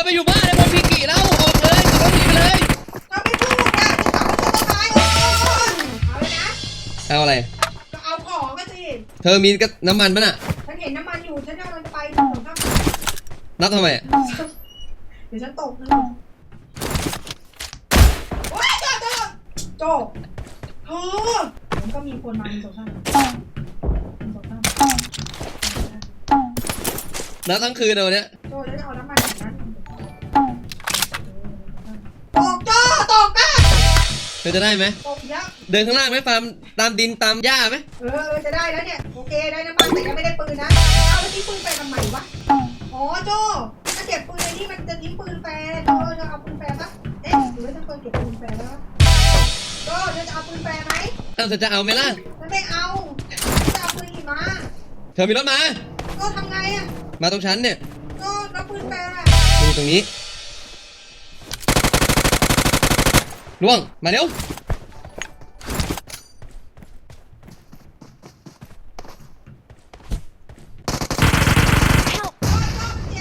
เธอไปอยู่บ้านไอ้บนพีกีแล้วออกเลยขับรถหนีไปเลย เราไม่พูดนะจะขับรถจะตายโอ้ยเอาเลยนะเอาอะไรก็เอาของก็สิเธอมีกระน้ำมันปะน่ะ ฉันเห็นน้ำมันอยู่ฉันกำลังจะไปส่งครับนับทำไมอะเดี๋ยวฉันตกนะโอ้ยโจโจโจเธอมันก็มีคนมาเป็นโจข้างเป็นโจข้างนับทั้งคืนเลยวันเนี้ยโจแล้วจะเอาน้ำมัน โจตกอะเธอจะได้ไหม ตกเยอะเดินข้างล่างไหมฟาร์มตามดินตามหญ้าไหมเออเออจะได้แล้วเนี่ย โอเคได้น้ำมันแต่ยังไม่ได้ปืนนะ เอาแล้วทิ้งปืนไปทำไมวะ อ๋อโจถ้าเก็บปืนในนี่มันจะทิ้งปืนแฟร์เธอจะเอาปืนแฟร์ปะเอ๊ะหรือว่าจะเคยเก็บปืนแฟร์แล้วโจเธอจะเอาปืนแฟร์ไหมเอ้าเธอจะเอาไหมล่ะฉันไม่เอาจะเอาปืนหิมะเธอมีรถมา โจทำไงอะ มาตรงชั้นเนี่ย โจแล้วปืนแฟร์อะนี่ตรงนี้ ล่วง มาเร็ว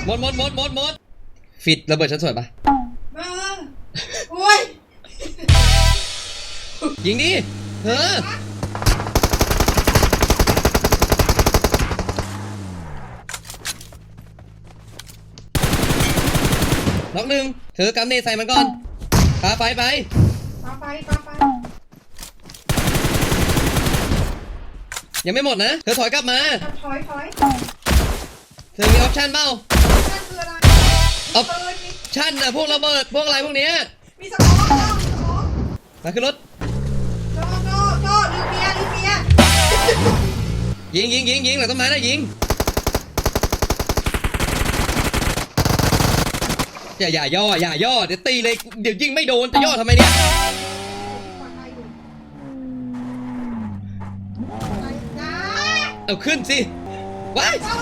หมดหมดหมดหมดหมดฟิตระเบิดฉันสวยปะเออโอ้ยยิงดิเธอล็อกหนึ่งเธอกำเนตใส่มันก่อนปาไฟไป ปาไปปาไปยังไม่หมดนะ เธอถอยกลับมา ถอยถอยเธอมีออปชั่นเปล่านั่นคืออะไรเอาปืนมีชั่นอะพวกระเบิดพวกอะไรพวกเนี้ยมีสมองโจสมองมาขึ้นรถ โจโจโจลืมเมียลืมเมีย ยิงยิงยิงยิงหลังต้นไม้นะยิง อย่าอย่าย่ออย่าย่อเดี๋ยวตีเลยเดี๋ยวยิงไม่โดนจะย่อทำไมเนี่ยปลอดภัยอยู่ไปนะเอาขึ้นสิว้ายโอ้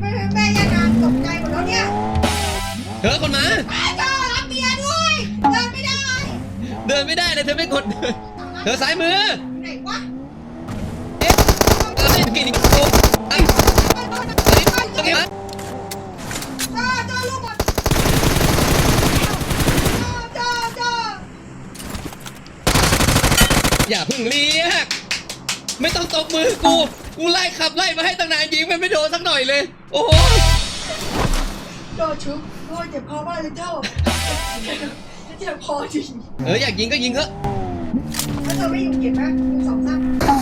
แม่แม่ยานางตกใจหมดแล้วเนี่ยเธอคนมาไอ้โจรับเมียด้วยเดินไม่ได้ เดินไม่ได้เลยเธอไม่กดเดินเธอซ้ายมือ อย่าเพึ่งเรียก ไม่ต้องตบมือกู กูไล่ขับไล่มาให้ตั้งนานยิงมันไม่โดนสักหน่อยเลย โอ้โหโจชุบโจเจ็บคอมากเลยโจเจ็บคอจริงเอออยากยิงก็ยิงเถอะถ้าเธอไม่อยู่เก็บไหมอยู่สองซ้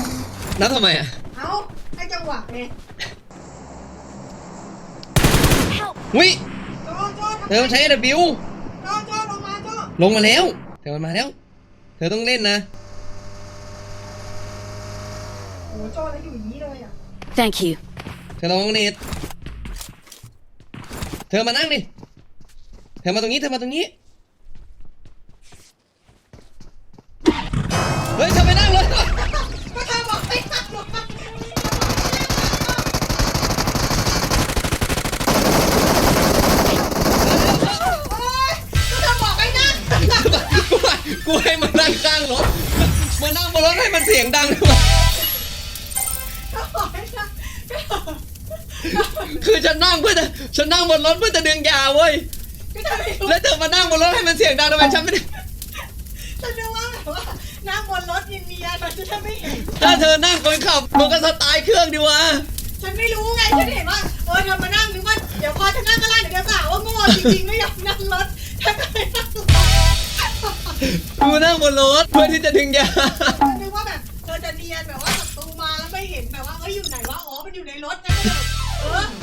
ำนับทำไมอะเอาให้จังหวะไงวิโจโจทำเธอต้องใช้ W โจโจลงมาโจลงมาแล้ว เธอมันมาแล้ว เธอต้องเล่นนะ โอ้โจแล้วอยู่อย่างนี้เลยอะ Thank you. เธอลองเน็ตเธอมานั่งดิ เธอมาตรงนี้ เธอมาตรงนี้ เฮ้ย เธอไปนั่งเลยก็เธอบอกไม่ทำหรอกโอ๊ยก็เธอบอกให้นั่งกูว่ากูให้มันนั่งข้างรถมันนั่งบนรถให้มันเสียงดังด้วยก็ คือฉันนั่งเพื่อจะฉันนั่งบนรถเพื่อจะดึงยาเว้ยก็เธอไม่รู้แล้วเธอมานั่งบนรถให้มันเสียงดังทำไมฉันไม่ได้ฉันนึกว่าแบบว่านั่งบนรถเนียนๆมันจะไม่เห็น ถ้าเธอนั่งคนขับมันก็สไตล์เครื่องดีวะฉันไม่รู้ไงฉันเห็นว่าเออเธอมานั่งนึกว่าเดี๋ยวพอฉันนั่งก็ไล่เดี๋ยวจะสาวว่าโง่จริงๆไม่อยากนั่งรถฉันก็เลยนั่งรถกูนั่งบนรถเพื่อที่จะดึงยา ฉันนึกว่าแบบเธอจะเนียนแบบว่าศัตรูมาแล้วไม่เห็นแบบว่าเอ้ยอยู่ไหนวะอ๋อมันอยู่ในรถนะเออ